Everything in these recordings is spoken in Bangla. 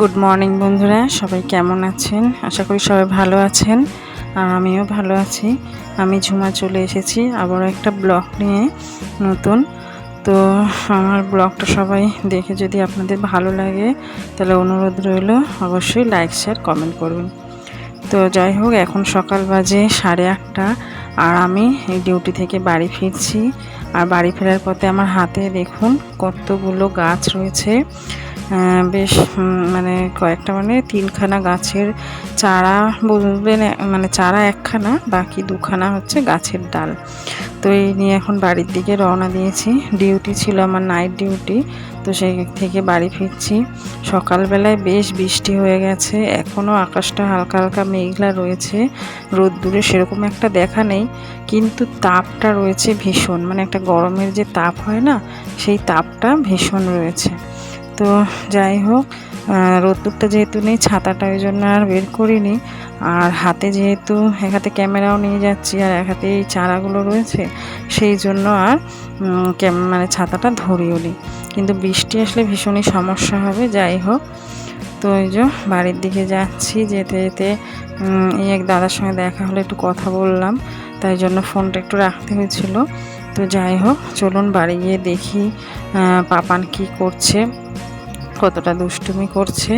গুড মর্নিং বন্ধুরা। সবাই কেমন আছেন? আশা করি সবাই ভালো আছেন, আর আমিও ভালো আছি। আমি ঝুমা চলে এসেছি আবারও একটা ব্লগ নিয়ে, নতুন। তো আমার ব্লগটা সবাই দেখে যদি আপনাদের ভালো লাগে, তাহলে অনুরোধ রইল অবশ্যই লাইক শেয়ার কমেন্ট করবেন। তো যাই হোক, এখন সকাল বাজে সাড়ে আটটা, আর আমি এই ডিউটি থেকে বাড়ি ফিরছি। আর বাড়ি ফেরার পথে আমার হাতে দেখুন কতগুলো গাছ রয়েছে। বেশ মানে কয়েকটা মানে তিনখানা গাছের চারা বলবেন মানে চারা একখানা, বাকি দুখানা হচ্ছে গাছের ডাল। তো এই নিয়ে এখন বাড়ির দিকে রওনা দিয়েছি। ডিউটি ছিল আমার নাইট ডিউটি, তো সেই থেকে বাড়ি ফিরছি। সকালবেলায় বেশ বৃষ্টি হয়ে গেছে, এখনও আকাশটা হালকা হালকা মেঘলা রয়েছে। রোদ্দুরে সেরকম একটা দেখা নেই, কিন্তু তাপটা রয়েছে ভীষণ। মানে একটা গরমের যে তাপ হয় না, সেই তাপটা ভীষণ রয়েছে। তো যাই হোক রোদ্দুরটা যেহেতু নেই, ছাতাটা ওই জন্য আর বের করিনি। আর হাতে যেহেতু এক হাতে ক্যামেরাও নিয়ে যাচ্ছি আর এক হাতে এই চারাগুলো রয়েছে, সেই জন্য আর মানে ছাতাটা ধরিও নি। কিন্তু বৃষ্টি আসলে ভীষণই সমস্যা হবে, যাই হোক। তো ওই যে বাড়ির দিকে যাচ্ছি, যেতে যেতে এই এক দাদার সঙ্গে দেখা হলে, একটু কথা বললাম। তাই জন্য ফোনটা একটু রাখতে হয়েছিল। তো যাই হোক, চলুন বাড়ি গিয়ে দেখি পাপান কি করছে। কতটা দুষ্টুমি করছে।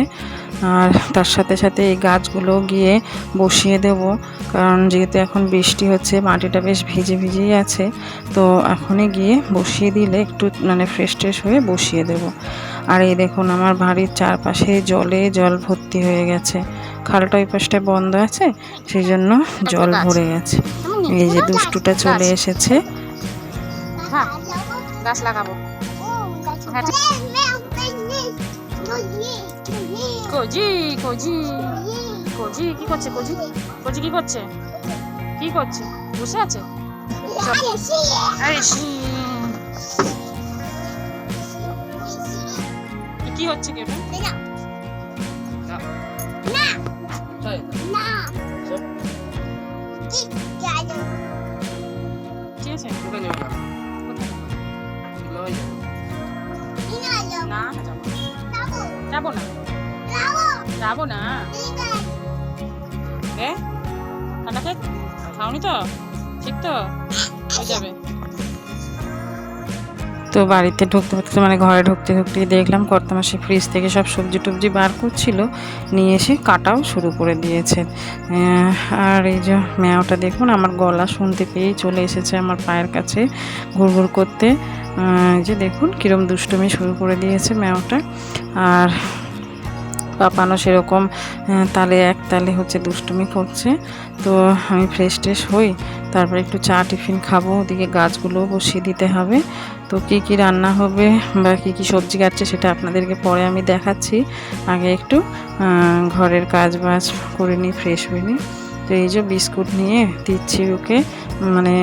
আর তার সাথে সাথে এই গাছগুলো গিয়ে বসিয়ে দেব। কারণ যেহেতু এখন বৃষ্টি হচ্ছে মাটিটা বেশ ভিজে ভিজেই আছে তো এখনই গিয়ে বসিয়ে দিলে একটু মানে ফ্রেশ ট্রেশ হয়ে বসিয়ে দেব। আর এই দেখুন আমার বাড়ির চারপাশে জলে জল ভর্তি হয়ে গেছে। খালটা ওই পাশটায় বন্ধ আছে সেই জন্য জল ভরে গেছে। এই যে দুষ্টুটা চলে এসেছে। হ্যাঁ গাছ লাগাবো। হ্যাঁ, কোজি কোজি কোজি কি করছে কোজি? কোজি কি করছে? কি করছে? বসে আছে? আরে কি- কি হচ্ছে কি ওটা আছে। না না যাব না। যাব না। না ঠান্ডা খেয়ে খাওনি তো? ঠিক তো? হয়ে যাবে। তো বাড়িতে ঢুকতে ঢুকতে মানে ঘরে ঢুকতে ঢুকতে দেখলাম কর্তামাসি ফ্রিজ থেকে সব সবজি টবজি বার করছিল, নিয়ে এসে কাটাও শুরু করে দিয়েছে। আর এই যে ম্যাওটা দেখুন, আমার গলা শুনতে পেয়েই চলে এসেছে আমার পায়ের কাছে ঘুরঘুর করতে। যে দেখুন, কিরম দুষ্টুমি শুরু করে দিয়েছে ম্যাওটা। আর পাপানো সেরকম তালে এক তালে হচ্ছে দুষ্টুমি করছে। তো আমি ফ্রেশ ট্রেশ হই, তারপর একটু চা টিফিন খাব, ওদিকে গাছগুলোও বসিয়ে দিতে হবে। তো কী কী রান্না হবে বা কী কী সবজি কাটছে সেটা আপনাদেরকে পরে আমি দেখাচ্ছি। আগে একটু ঘরের কাজ বাজ করে নিই ফ্রেশ হয়ে নিই। তো এই যে বিস্কুট নিয়ে দিচ্ছি ওকে মানে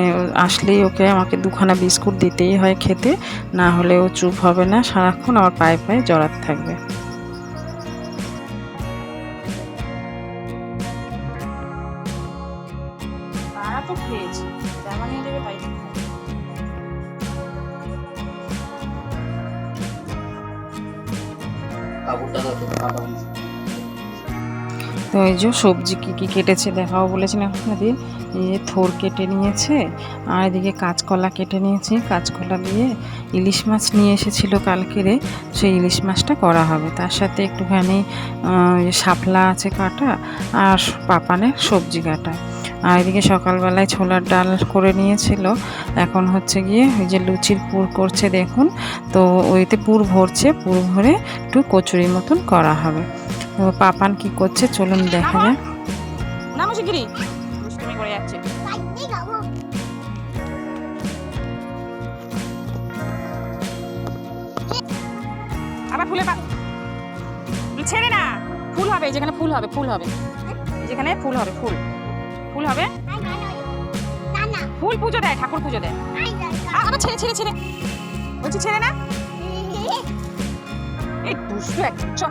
আসলেই ওকে আমাকে দুখানা বিস্কুট দিতেই হয় খেতে, না হলে ও চুপ হবে না, সারাক্ষণ আমার পায়ে পায়ে জড়াতে থাকবে। এই যে সবজি কী কী কেটেছে দেখাও বলেছিলাম আপনাদের। এই যে থোর কেটে নিয়েছে, আর এদিকে কাঁচকলা কেটে নিয়েছে। কাঁচকলা দিয়ে ইলিশ মাছ নিয়ে এসেছিল কালকেরে সেই ইলিশ মাছটা করা হবে। তার সাথে একটুখানি শাপলা আছে কাটা আর পাপানের সবজি কাটা। আর এদিকে সকালবেলায় ছোলার ডাল করে নিয়েছিল। এখন হচ্ছে গিয়ে ওই যে লুচির পুর করছে দেখুন। তো ওইতে পুর ভরছে, পুর ভরে একটু কচুরি মতন করা হবে। পাপান কি করছে চলুন দেখা যাক। না মুশকিরি দুষ্টুমি করে যাচ্ছে। আবার ফুলে পা ছেড়ে না। ফুল হবে যেখানে ফুল হবে ফুল হবে। যেখানে ফুল হবে ফুল। ফুল হবে? ফুল পুজো দেয় ঠাকুর পুজো দেয়। আ, আবার ছেড়ে ছেড়ে ছেড়ে। বলছি ছেড়ে না? এই দুষ্টু এক চ।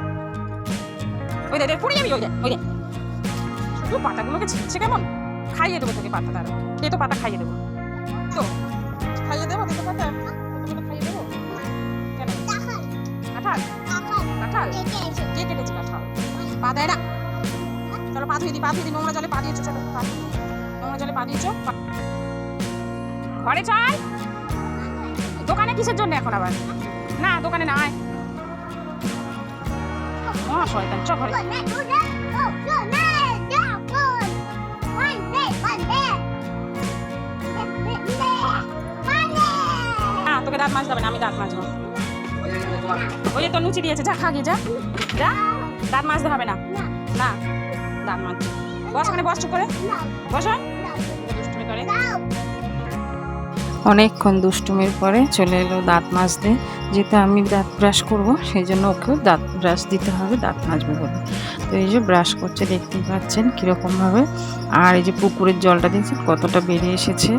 ওই দে পুড়ে যাবি ওই দে ওই দে। শুধু পাতাগুলোকে ছিঁড়ছে কেমন? খাইয়ে দেবো তোকে পাতা তার। কে তো পাতা খাইয়ে দেবো। তো খাইয়ে দেবো তোকে পাতা? খাইয়ে দেবো? কেন? কাঁঠাল। কাঁঠাল? কে কেটেছে? পা দেয় না। চলো পা ধুয়ে দিই পা ধুয়ে দিই নোংরা জলে পা দিয়েছ চলো পা নোংরা জলে পা দিয়েছ পা- ঘরে চল? দোকানে কিসের জন্য এখন আবার? না দোকানে না আয়। মহা শয়তান চ ঘরে তোকে দাঁত মাজতে হবে না, আমি দাঁত মাজবো। ওই তো লুচি দিয়েছে, যা, খা গিয়ে, যা। যা, দাঁত মাজতে হবে না। না, দাঁত মাজ বস ওখানে, বস চুপ করে। বস দুষ্টুমি করে। অনেকক্ষণ দুষ্টুমির পরে চলে এলো দাঁত মাজতে। যেহেতু আমি দাঁত ব্রাশ করব, সেই জন্য ওকেও দাঁত ব্রাশ দিতে হবে, দাঁত মাজবে বলে। তো এই যে ব্রাশ করছে, দেখতেই পাচ্ছেন কীরকমভাবে। আর এই যে পুকুরের জলটা দেখছি কতটা বেড়ে এসেছে।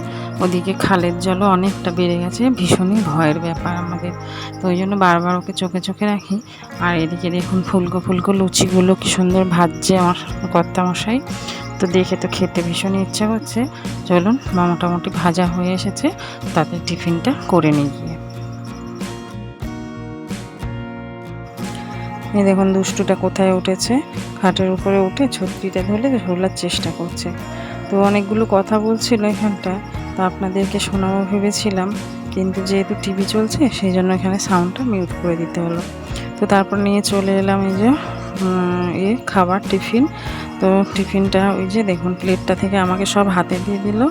ওদিকে খালের জলও অনেকটা বেড়ে গেছে, ভীষণই ভয়ের ব্যাপার আমাদের। তো ওই জন্য বারবার ওকে চোখে চোখে রাখি। আর এদিকে দেখুন ফুলকো ফুলকো লুচিগুলো কি সুন্দর ভাজছে আমার কর্তা মশাই তো দেখে তো খেতে ভীষণই ইচ্ছা করছে। চলুন মোটামুটি ভাজা হয়ে এসেছে, তাতে টিফিনটা করে নিই গিয়ে। এই দেখুন দুষ্টুটা কোথায় উঠেছে? খাটের উপরে উঠে ছত্রিটা ধরে ঝোলার চেষ্টা করছে। তো অনেকগুলো কথা বলছিল এখানটা, তো আপনাদেরকে শোনাবো ভেবেছিলাম, কিন্তু যেহেতু টিভি চলছে, সেই জন্য এখানে সাউন্ডটা মিউট করে দিতে হলো। তো তারপর নিয়ে চলে এলাম এই যে এ খাবার টিফিন। তো টিফিনটা ওই যে দেখুন, প্লেটটা থেকে আমাকে সব হাতে দিয়ে দিল।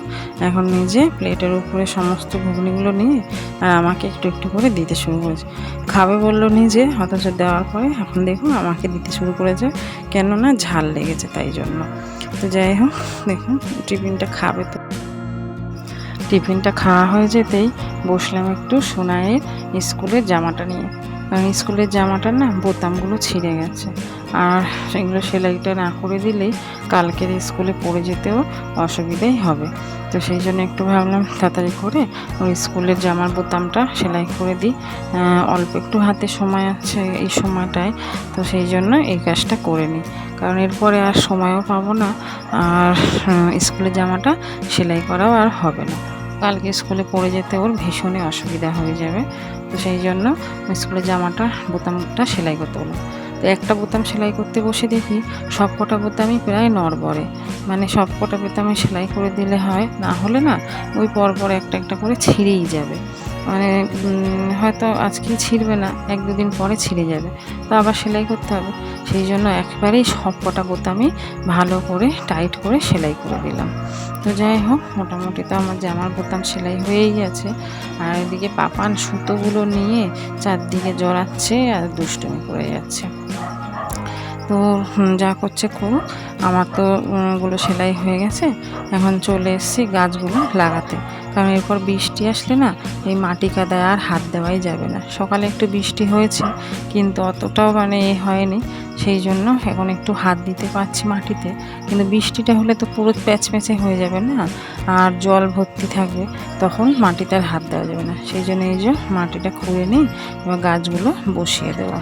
এখন নিজে প্লেটের উপরে সমস্ত ঘুগনিগুলো নিয়ে আর আমাকে একটু একটু করে দিতে শুরু করেছে। খাবে বলল নিজে অথচ দেওয়ার পরে এখন দেখুন আমাকে দিতে শুরু করেছে। কেননা ঝাল লেগেছে তাই জন্য। তো যাই হোক, দেখুন টিফিনটা খাবে তো। টিফিনটা খাওয়া হয়ে যেতেই বসলাম একটু সোনাইয়ের স্কুলের জামাটা নিয়ে। কারণ স্কুলের জামাটা না বোতামগুলো ছিঁড়ে গেছে। আর এগুলো সেলাইটা না করে দিলেই কালকের স্কুলে পড়ে যেতেও অসুবিধাই হবে। তো সেই জন্য একটু ভাবলাম তাড়াতাড়ি করে ওই স্কুলের জামার বোতামটা সেলাই করে দিই। অল্প একটু হাতে সময় আছে এই সময়টায়, তো সেই জন্য এই কাজটা করে নিই। কারণ এরপরে আর সময়ও পাবো না, আর স্কুলের জামাটা সেলাই করাও আর হবে না। কালকে স্কুলে পড়ে যেতে ওর ভীষণই অসুবিধা হয়ে যাবে। তো সেই জন্য স্কুলের জামাটা, বোতামটা সেলাই করতে হলো তো একটা বোতাম সেলাই করতে বসে দেখি সব কটা বোতামই প্রায় নড়বড়ে। মানে সব কটা বোতামে সেলাই করে দিলে হয়, না হলে না ওই পরপর একটা একটা করে ছিঁড়েই যাবে। মানে হয়তো আজকেই ছিঁড়বে না, এক দুদিন পরে ছিঁড়ে যাবে। তো আবার সেলাই করতে হবে। সেই জন্য একবারেই সব কটা বোতামই ভালো করে, টাইট করে সেলাই করে দিলাম তো যাই হোক, মোটামুটি তো আমার জামার বোতাম সেলাই হয়েই গেছে। আর এদিকে পাপান সুতোগুলো নিয়ে চারদিকে জড়াচ্ছে আর দুষ্টুমি করে যাচ্ছে। তো যা করছে করুক। আমার তো ওগুলো সেলাই হয়ে গেছে। এখন চলে এসেছি গাছগুলো লাগাতে। কারণ এরপর বৃষ্টি আসলে না, এই মাটি কাদায় আর হাত দেওয়াই যাবে না। সকালে একটু বৃষ্টি হয়েছে, কিন্তু অতটাও মানে এ হয়নি। সেই জন্য এখন একটু হাত দিতে পারছি মাটিতে। কিন্তু বৃষ্টিটা হলে তো পুরো প্যাচ প্যাচে হয়ে যাবে না, আর জল ভর্তি থাকবে। তখন মাটিতে আর হাত দেওয়া যাবে না। সেই জন্য এই যে মাটিটা খুঁড়ে নিই এবার গাছগুলো বসিয়ে দেওয়া।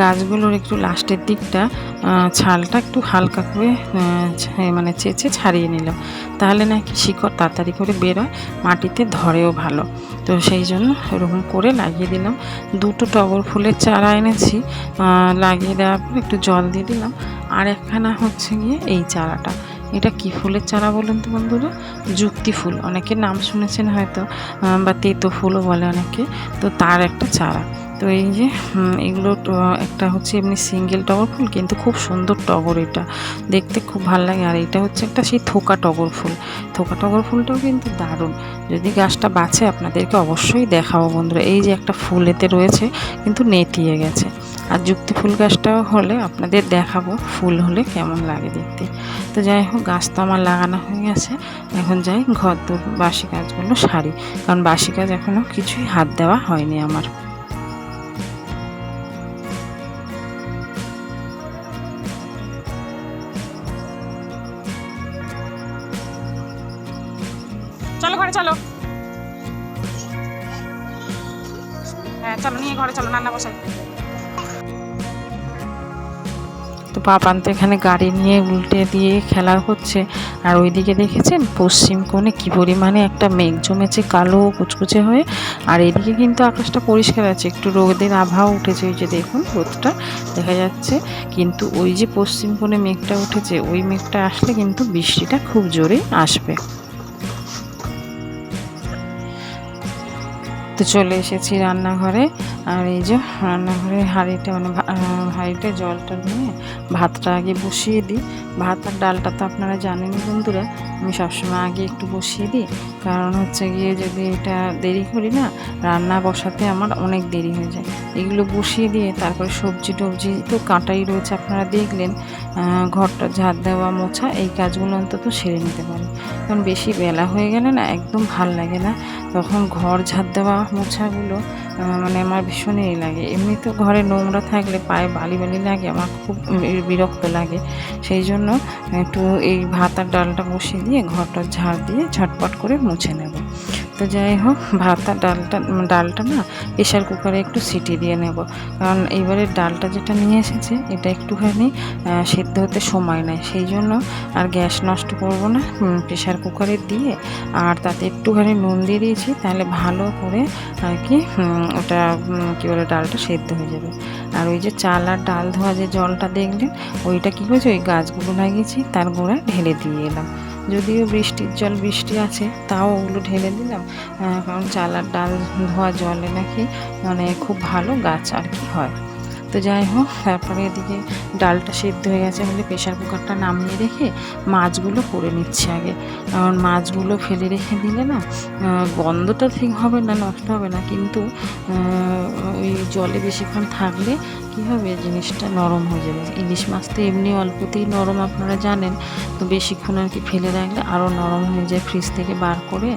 গাছগুলোর একটু লাস্টের দিকটা ছালটা একটু হালকা করে মানে চেঁচে ছাড়িয়ে নিলাম তাহলে নাকি শিকড় তাড়াতাড়ি করে বেরোয়, মাটিতে ধরেও ভালো। তো সেই জন্য এরকম করে লাগিয়ে দিলাম। দুটো টগর ফুলের চারা এনেছি লাগিয়ে দেওয়ার পর একটু জল দিয়ে দিলাম। আর একখানা হচ্ছে গিয়ে এই চারাটা। এটা কি ফুলের চারা বলুন তো বন্ধুরা? যুক্তি ফুল। অনেকে নাম শুনেছেন হয়তো বা তেতো ফুলও বলে অনেকে। তো তার একটা চারা। তো এই যে এগুলো একটা হচ্ছে এমনি সিঙ্গেল টগর ফুল, কিন্তু খুব সুন্দর টগর এটা। দেখতে খুব ভালো লাগে। আর এটা হচ্ছে একটা সেই থোকা টগর ফুল। থোকা টগর ফুলটাও কিন্তু দারুণ। যদি গাছটা বাঁচে, আপনাদেরকে অবশ্যই দেখাবো বন্ধুরা। এই যে একটা ফুল এতে রয়েছে, কিন্তু নেতিয়ে গেছে। আর যুক্তি ফুল গাছটাও হলে আপনাদের দেখাবো ফুল হলে কেমন লাগে দেখতে। তো যাই হোক, গাছ তো আমার লাগানো হয়ে গেছে। এখন যাই ঘর দোর বাসি কাজগুলো সারি। কারণ বাসি কাজ এখনও কিছুই হাত দেওয়া হয়নি আমার। হ্যাঁ চলো নিয়ে ঘরে চলো রান্না বসাই তো এখানে গাড়ি নিয়ে উল্টে দিয়ে খেলা হচ্ছে। আর ওইদিকে দেখেছেন, পশ্চিম কোণে কী পরিমাণে একটা মেঘ জমেছে, কালো কুচকুচে হয়ে। আর এদিকে কিন্তু আকাশটা পরিষ্কার আছে, একটু রোদের আভাও উঠেছে ওই যে দেখুন রোদটা দেখা যাচ্ছে। কিন্তু ওই যে পশ্চিম কোণে মেঘটা উঠেছে, ওই মেঘটা আসলে কিন্তু বৃষ্টিটা খুব জোরে আসবে। তো চলে এসেছি রান্নাঘরে। আর এই যে রান্নাঘরে হাঁড়িটা মানে হাঁড়িতে জলটা নিয়ে ভাতটা আগে বসিয়ে দিই। ভাত আর ডালটা তো আপনারা জানেনই বন্ধুরা আমি সবসময় আগে একটু বসিয়ে দিই। কারণ হচ্ছে গিয়ে যদি এটা দেরি করি না, রান্না বসাতে আমার অনেক দেরি হয়ে যায়। এগুলো বসিয়ে দিয়ে তারপরে সবজি টবজি তো কাঁটাই রয়েছে আপনারা দেখলেন ঘরটা ঝাড় দেওয়া, মোছা, এই কাজগুলো অন্তত সেরে নিতে পারি। কারণ বেশি বেলা হয়ে গেলে না একদম ভালো লাগে না। তখন ঘর ঝাড় দেওয়া, মোছাগুলো আহ, মানে আমার ভীষণই লাগে। এমনি তো ঘরে নোংরা থাকলে পায়ে বালি বালি লাগে আমার খুব বিরক্ত লাগে। সেই জন্য একটু এই ভাত আর ডালটা বসিয়ে দিয়ে ঘরটা ঝাড় দিয়ে ঝটপট করে মুছে নেব। তো যাই হোক ভাত আর ডালটা ডালটা না প্রেশার কুকারে একটু সিটি দিয়ে নেব। কারণ এইবারে ডালটা যেটা নিয়ে এসেছে, এটা একটুখানি সেদ্ধ হতে সময় নেয়। সেই জন্য আর গ্যাস নষ্ট করব না প্রেশার কুকারে দিয়ে। আর তাতে একটুখানি নুন দিয়ে দিয়েছি, তাহলে ভালো করে আর কি ওটা কী বলে, ডালটা সেদ্ধ হয়ে যাবে। আর ওই যে চাল আর ডাল ধোয়া যে জলটা দেখলেন, ওইটা কী করেছি, ওই গাছগুলো লাগিয়েছি, তার গোড়ায় ঢেলে দিয়ে এলাম। যদিও বৃষ্টির জল বৃষ্টি আছে, তাও ওগুলো ঢেলে দিলাম। কারণ চালার ডাল, ধোয়া জলে নাকি মানে খুব ভালো গাছ আর কি হয়। তো যাই হোক, তারপরে এদিকে ডালটা সেদ্ধ হয়ে গেছে। বলে প্রেশার কুকারটা নামিয়ে রেখে মাছগুলো করে নিচ্ছি আগে। কারণ মাছগুলো ফেলে রেখে দিলে না গন্ধটা ঠিক হবে না, নষ্ট হবে না। কিন্তু ওই জলে বেশিক্ষণ থাকলে কী হবে, জিনিসটা নরম হয়ে যাবে। ইলিশ মাছ তো এমনি অল্পতেই নরম, আপনারা জানেন। তো বেশিক্ষণ আর কি ফেলে রাখলে আরও নরম হয়ে যায় ফ্রিজ থেকে বার করে।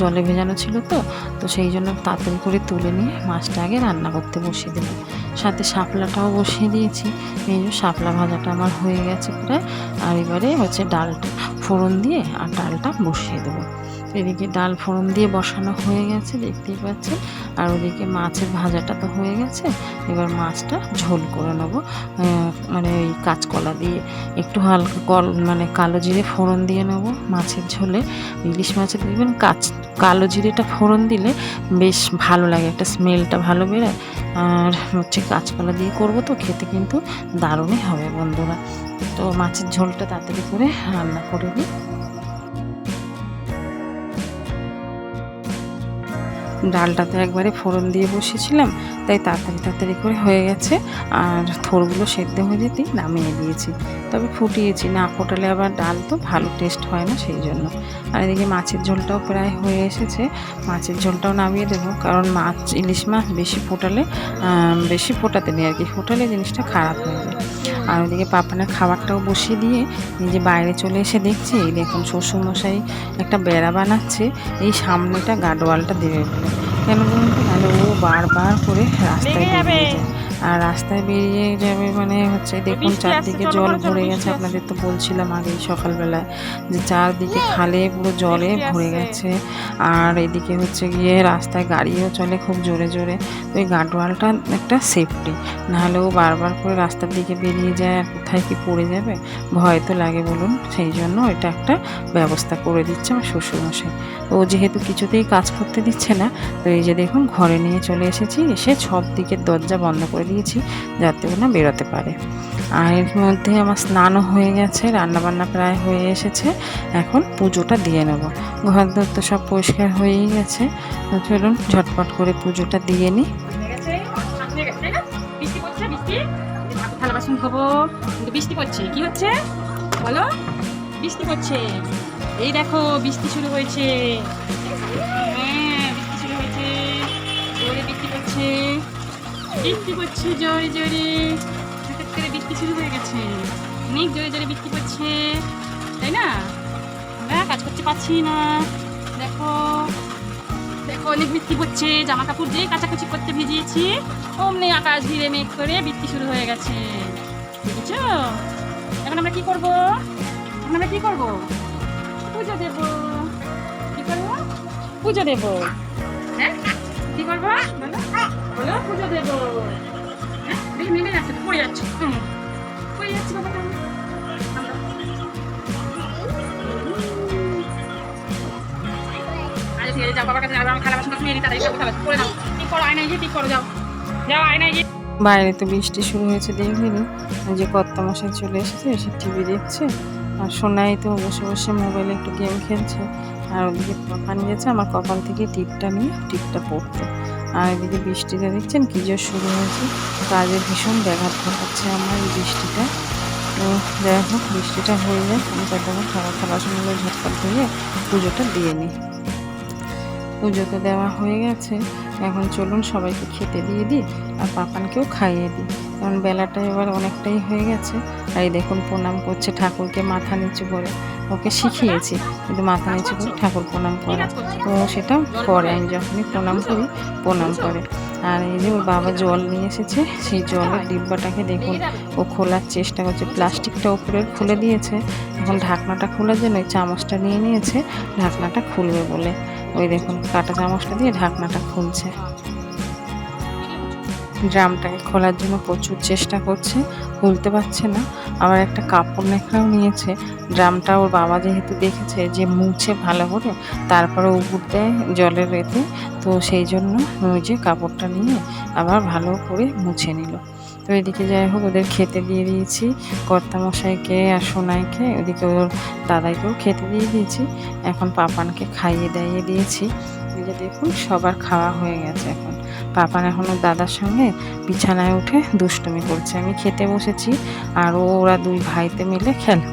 জলে ভেজানো ছিল তো তো সেই জন্য তাড়াতাড়ি করে তুলে নিয়ে মাছটা আগে রান্না করতে বসিয়ে দিলাম। সাথে শাপলাটাও বসিয়ে দিয়েছি। এই যে শাপলা ভাজাটা আমার হয়ে গেছে প্রায়। আর এবারে হচ্ছে ডালটা ফোড়ন দিয়ে আর ডালটা বসিয়ে দেবো। এদিকে ডাল ফোড়ন দিয়ে বসানো হয়ে গেছে, দেখতেই পাচ্ছেন। আর ওদিকে মাছের ভাজাটা তো হয়ে গেছে। এবার মাছটা ঝোল করে নেব। মানে ওই কাঁচকলা দিয়ে একটু হালকা কল মানে কালো জিরে ফোড়ন দিয়ে নেব মাছের ঝোলে। ইলিশ মাছের, দেখবেন কাঁচ, কালো জিরেটা ফোড়ন দিলে বেশ ভালো লাগে, একটা স্মেলটা ভালো বেরোয়। আর হচ্ছে কাঁচকলা দিয়ে করব তো, খেতে কিন্তু দারুণই হবে বন্ধুরা। তো মাছের ঝোলটা তাড়াতাড়ি করে রান্না করে দিই ডালটা তো একবারে ফোড়ন দিয়ে বসিয়েছিলাম, তাই তাড়াতাড়ি তাড়াতাড়ি করে হয়ে গেছে। আর থোরগুলো সেদ্ধ হয়ে যেতেই নামিয়ে দিয়েছি। তবে ফুটিয়েছি, না ফোটালে আবার ডাল তো ভালো টেস্ট হয় না সেই জন্য। আর এদিকে মাছের ঝোলটাও প্রায় হয়ে এসেছে। মাছের ঝোলটাও নামিয়ে দেবো, কারণ মাছ, ইলিশ মাছ বেশি ফোটালে বেশি ফোটাতে নেই আর কি। ফোটালে জিনিসটা খারাপ হয়ে যায়। আর ওইদিকে পাপানের খাবারটাও বসিয়ে দিয়ে নিজে বাইরে চলে এসে দেখছি, এই দেখুন শ্বশুরমশাই একটা বেড়া বানাচ্ছে, এই সামনেটা গাডোয়ালটা দেবে বলে। কেন বলুন তো নাহলে ও বারবার করে রাস্তায় যাবে। বেরিয়ে যায় আর রাস্তায় বেরিয়ে যাবে মানে হচ্ছে দেখুন চারদিকে জল ভরে গেছে আপনাদের তো বলছিলাম আগেই সকালবেলায় যে চারদিকে খালে পুরো জলে ভরে গেছে। আর এদিকে হচ্ছে গিয়ে রাস্তায় গাড়িও চলে খুব জোরে জোরে। তো ওই গাডোয়ালটা একটা সেফটি নাহলে ও বারবার করে রাস্তার দিকে বেরিয়ে যায় আর কোথায় কি পড়ে যাবে? ভয় তো লাগে বলুন। সেই জন্য এটা একটা ব্যবস্থা করে দিচ্ছে আমার শ্বশুরমশাই। ও যেহেতু কিছুতেই কাজ করতে দিচ্ছে না তো এই যে দেখুন ঘরে নিয়ে চলে এসেছি এসে সব দিকের দরজা বন্ধ করে দিয়েছি যাতে না বেরোতে পারে। আর এর মধ্যে আমার স্নানও হয়ে গেছে, রান্নাবান্না প্রায় হয়ে এসেছে। এখন পুজোটা দিয়ে নেব। ঘর দর তো সব পরিষ্কার হয়েই গেছে। চলুন ঝটপট করে পুজোটা দিয়ে নিই। বৃষ্টি পড়ছে। কি হচ্ছে? বলো। বৃষ্টি পড়ছে। এই দেখো, বৃষ্টি শুরু হয়েছে। বৃষ্টি পড়ছে, জোরে জোরে। হঠাৎ করে বৃষ্টি শুরু হয়ে গেছে। অনেক জোরে জোরে বৃষ্টি পড়ছে, তাই না? আমরা কাজ করতে পারছি না। দেখো দেখো, অনেক বৃষ্টি পড়ছে। জামা কাপড় দিয়ে কাচাকুচি করতে ভিজিয়েছি। অমনি আকাশ ঘিরে মেঘ করে বৃষ্টি শুরু হয়ে গেছে। বুঝেছ এখন আমরা কি করব? এখন আমরা কি করব? পুজো দেব। কি করব? পুজো দেব। হ্যাঁ? কি করব? হলেও পুজো হ্যাঁ যাচ্ছে পড়ে যাচ্ছে? হুম। পড়ে যাচ্ছে বাবা বাইরে তো বৃষ্টি শুরু হয়েছে দেখবি যে কত মশাই চলে এসেছে এসে টিভি দেখছে। আর সোনাই তো বসে বসে মোবাইলে একটু গেম খেলছে। আর ওদিকে কখন গেছে আমার কপাল থেকে টিপটা নিয়ে টিপটা পড়তে। আর এদিকে বৃষ্টিটা দেখছেন কি যে শুরু হয়েছে। কাজে ভীষণ ব্যাঘাত ঘটাচ্ছে আমার এই বৃষ্টিটা। তো যাই হোক, বৃষ্টিটা হয়ে যায় আমি ততক্ষণ খাবার খাবার সময় ঝটপট ধুয়ে পুজোটা দিয়ে নিই। পুজো তো দেওয়া হয়ে গেছে। এখন চলুন সবাইকে খেতে দিয়ে দিই আর পাপানকেও খাইয়ে দিই। কারণ বেলাটা এবার অনেকটাই হয়ে গেছে। আর এই দেখুন, প্রণাম করছে ঠাকুরকে মাথা নিচু করে। ওকে শিখিয়েছি, কিন্তু মাথা নিচু করে ঠাকুর প্রণাম করা তো সেটা করে, আমি যখনই প্রণাম করি, প্রণাম করে। আর এই যে ওর বাবা জল নিয়ে এসেছে, সেই জলের ডিব্বাটাকে দেখুন, ও খোলার চেষ্টা করছে। প্লাস্টিকটা উপরে খুলে দিয়েছে। এখন ঢাকনাটা খোলার জন্য ওই চামচটা নিয়ে নিয়েছে, ঢাকনাটা খুলবে বলে। ওই দেখুন, কাটা চামচটা দিয়ে ঢাকনাটা খুলছে। ড্রামটাকে খোলার জন্য প্রচুর চেষ্টা করছে খুলতে পারছে না। আবার একটা কাপড় নেকড়াও নিয়েছে। ড্রামটা ওর বাবা যেহেতু দেখেছে যে মুছে ভালো করে, তারপরে উপর দেয় জলের রেতে। তো সেই জন্য ওই যে কাপড়টা নিয়ে আবার ভালো করে মুছে নিল। তো এদিকে যাই হোক, ওদের খেতে দিয়ে দিয়েছি। কর্তামশাইকে আর সোনাইকে, ওদিকে ওর দাদাইকেও খেতে দিয়ে দিয়েছি। এখন পাপানকে খাইয়ে দাইয়ে দিয়েছি। যে দেখুন সবার খাওয়া হয়ে গেছে এখন। পাপান এখনও দাদার সঙ্গে বিছানায় উঠে দুষ্টুমি করছে। আমি খেতে বসেছি আর ওরা দুই ভাইতে মিলে খেলা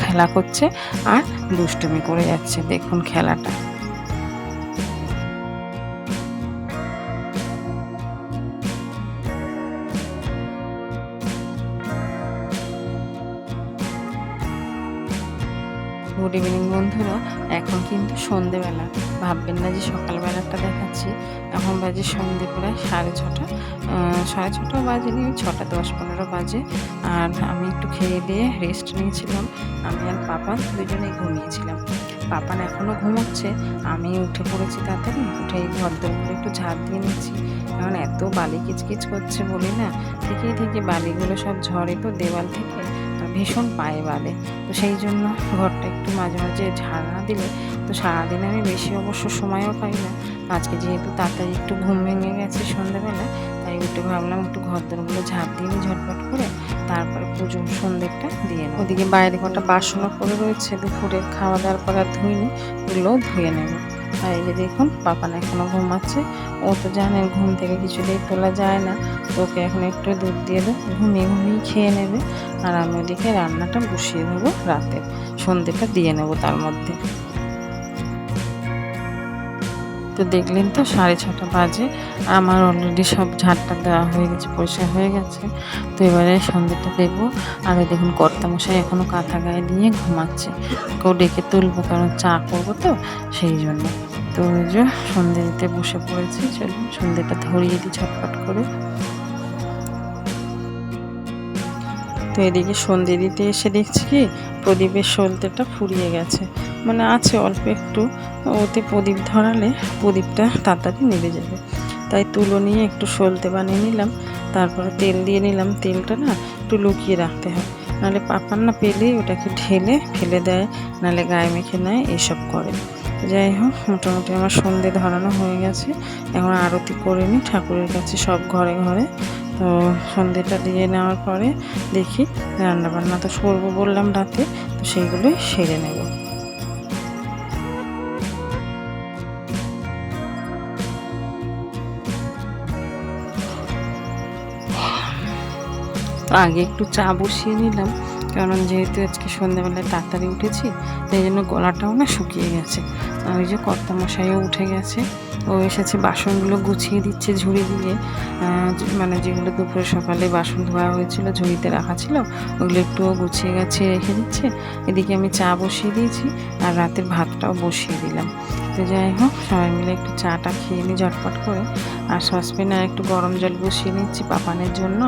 খেলা করছে আর দুষ্টুমি করে যাচ্ছে। দেখুন খেলাটা। বন্ধুরা, এখন কিন্তু সন্ধেবেলা। ভাববেন না যে সকালবেলাটা দেখাচ্ছি। এখন বাজে সন্ধে প্রায় সাড়ে ছটা। সাড়ে ছটা বাজেনি ওই ছটা দশ পনেরো বাজে। আর আমি একটু খেয়ে দিয়ে রেস্ট নিয়েছিলাম। আমি আর পাপান দুজনেই ঘুমিয়েছিলাম। পাপান এখনও ঘুমোচ্ছে। আমি উঠে পড়েছি তাড়াতাড়ি উঠে এই ঘর দরগুলো একটু ঝাড় দিয়ে নিচ্ছি। কারণ এত বালি কিচকিচ করছে বলি না থেকে থেকে বালিগুলো সব ঝরে তো দেওয়াল থেকে। ভীষণ পায়ে বাঁধে। তো সেই জন্য ঘরটা একটু মাঝে মাঝে ঝাড় না দিলে, তো সারাদিন আমি বেশি অবশ্য সময়ও পাই না। আজকে যেহেতু তাড়াতাড়ি একটু ঘুম ভেঙে গেছে সন্ধ্যেবেলা, তাই উঠে ভাবলাম একটু ঘর দরগুলো ঝাড় দিয়ে ঝটপট করে। তারপরে পুজো সন্ধ্যেটা দিয়ে নেব। ওদিকে বাইরে কটা বাসনও পড়ে রয়েছে, দুপুরে খাওয়া দাওয়ার পর আর ধুইনি ওগুলোও ধুয়ে নেব। আর এই যে দেখুন, পাপান এখনও ঘুমাচ্ছে। ও তো জানে ঘুম থেকে কিছুতেই তোলা যায় না। তো ওকে এখন একটু দুধ দিয়ে দেবো, ঘুমিয়ে ঘুমিয়ে খেয়ে নেবে। আর আমি ওদিকে রান্নাটা বসিয়ে দেবো রাতে। সন্ধ্যেটা দিয়ে নেব তার মধ্যে। তো দেখলেন তো সাড়ে ছটা বাজে। আমার অলরেডি সব ঝাড়টা দেওয়া হয়ে গেছে, পরিষ্কার হয়ে গেছে। তো এবারে সন্ধ্যেটা দেব। আর দেখুন কর্তামশাই এখনও কাঁথা গায়ে নিয়ে ঘুমাচ্ছে। কেউ ডেকে তুলবো, কারণ চা করব তো, সেই জন্য। তো সন্ধ্যে দিতে বসে পড়েছি, চলুন সন্ধ্যেটা ধরিয়ে দিই ছটফট করে। তো এদিকে সন্ধে দিতে এসে দেখছি কি প্রদীপের সলতেটা ফুরিয়ে গেছে। মানে আছে অল্প একটু, ওতে প্রদীপ ধরালে প্রদীপটা তাড়াতাড়ি নেবে যাবে। তাই তুলো নিয়ে একটু সলতে বানিয়ে নিলাম, তারপরে তেল দিয়ে নিলাম। তেলটা না একটু লুকিয়ে রাখতে হয়। নাহলে পাপান না পেলে ওটাকে ঢেলে ফেলে দেয়, নাহলে গায়ে মেখে নেয়, এসব করে। যাই হোক, মোটামুটি আমার সন্ধে ধরানো হয়ে গেছে। এখন আরতি করে নিই ঠাকুরের কাছে সব ঘরে ঘরে। তো সন্ধেটা দিয়ে নেওয়ার পরে দেখি রান্নাবান্না তো সরবো বললাম রাতে, তো সেইগুলোই সেরে নেব। আগে একটু চা বসিয়ে নিলাম। কারণ যেহেতু আজকে সন্ধ্যাবেলায় তাড়াতাড়ি উঠেছি, তাই জন্য গলাটাও না শুকিয়ে গেছে। আর ওই যে কর্তামশাইও উঠে গেছে। ও এসেছে, বাসনগুলো গুছিয়ে দিচ্ছে ঝুড়ি দিয়ে। মানে যেগুলো দুপুরে সকালে বাসন ধোয়া হয়েছিল, ঝুড়িতে রাখা ছিল, ওগুলো একটুও গুছিয়ে গেছে রেখে দিচ্ছে। এদিকে আমি চা বসিয়ে দিয়েছি, আর রাতের ভাতটাও বসিয়ে দিলাম। তো যাই হোক, সবাই মিলে একটু চাটা খেয়ে নিই ঝটপট করে। আর সসপ্যানে একটু গরম জল বসিয়ে নিচ্ছি পাপানের জন্য।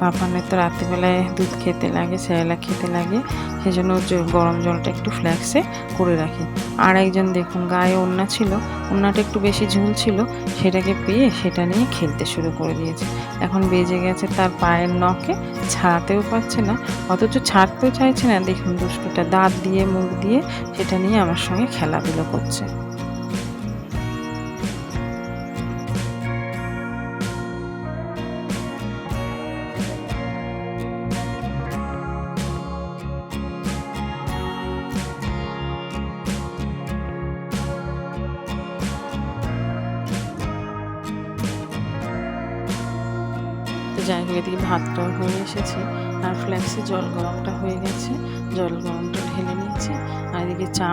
পাপানের তো রাত্রিবেলায় দুধ খেতে লাগে, স্যারেলা খেতে লাগে। সেই জন্য গরম জলটা একটু ফ্ল্যাক্সে করে রাখি। আর একজন দেখুন, গায়ে ওন্না ছিল ওন্নাটা একটু বেশি ঝুল ছিল, সেটাকে পেয়ে সেটা নিয়ে খেলতে শুরু করে দিয়েছে। এখন বেজে গেছে তার পায়ের নখে, ছাড়াতেও পারছে না। অথচ ছাড়তেও চাইছে না। দেখুন, দুষ্টুটা দাঁত দিয়ে, মুখ দিয়ে সেটা নিয়ে আমার সঙ্গে খেলাধুলো করছে।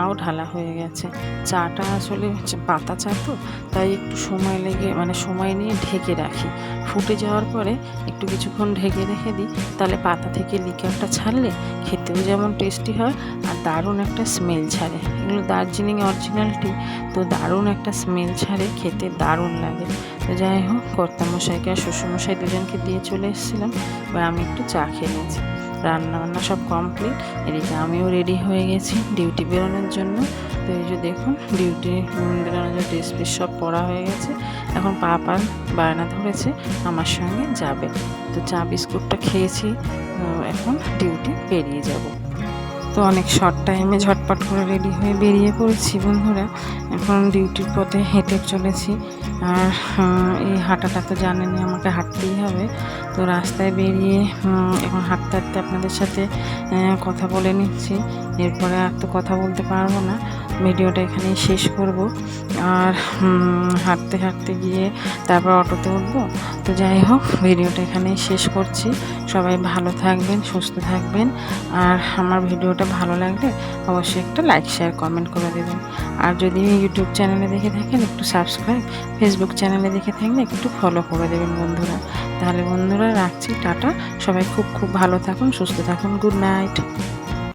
চাও ঢালা হয়ে গেছে। চাটা আসলে হচ্ছে পাতা চা তো, তাই একটু সময় লেগে মানে সময় নিয়ে ঢেকে রাখি। ফুটে যাওয়ার পরে একটু কিছুক্ষণ ঢেকে রেখে দিই, তাহলে পাতা থেকে লিকারটা ছাড়লে খেতেও যেমন টেস্টি হয় আর দারুণ একটা স্মেল ছাড়ে। এগুলো দার্জিলিং অরিজিনাল টি তো দারুণ একটা স্মেল ছাড়ে, খেতে দারুণ লাগে। তো যাই হোক, কর্তামশাইকে আর শ্বশুরমশাই দুজনকে দিয়ে চলে এসেছিলাম, এবার আমি একটু চা খেয়ে নিয়েছি। রান্না বান্না সব কমপ্লিট এদিকে আমিও রেডি হয়ে গেছি ডিউটি বেরোনোর জন্য। তো এই যে দেখুন ডিউটি বেরোনোর জন্য ড্রেস ফ্রেস সব পরা হয়ে গেছে। এখন পা পাপার বায়না ধরেছে, আমার সঙ্গে যাবে। তো চা বিস্কুটটা খেয়েছি এখন ডিউটি বেরিয়ে যাব। তো অনেক শর্ট টাইমে ঝটপট করে রেডি হয়ে বেরিয়ে পড়েছি বন্ধুরা। এখন ডিউটির পথে হেঁটে চলেছি। আর এই হাঁটাটা তো জানেনি আমাকে হাঁটতেই হবে। তো রাস্তায় বেরিয়ে এখন হাঁটতে হাঁটতে আপনাদের সাথে কথা বলে নিচ্ছি। এরপরে আর তো কথা বলতে পারব না। ভিডিওটা এখানেই শেষ করব। আর হাঁটতে হাঁটতে গিয়ে তারপর অটোতে উঠবো। তো যাই হোক, ভিডিওটা এখানেই শেষ করছি। সবাই ভালো থাকবেন, সুস্থ থাকবেন। আর আমার ভিডিওটা ভালো লাগলে অবশ্যই একটা লাইক, শেয়ার, কমেন্ট করে দেবেন। আর যদি ইউটিউব চ্যানেলে দেখে থাকেন, একটু সাবস্ক্রাইব। ফেসবুক চ্যানেলে দেখে থাকলে একটু ফলো করে দেবেন বন্ধুরা। তাহলে বন্ধুরা রাখছি, টাটা। সবাই খুব খুব ভালো থাকুন, সুস্থ থাকুন গুড নাইট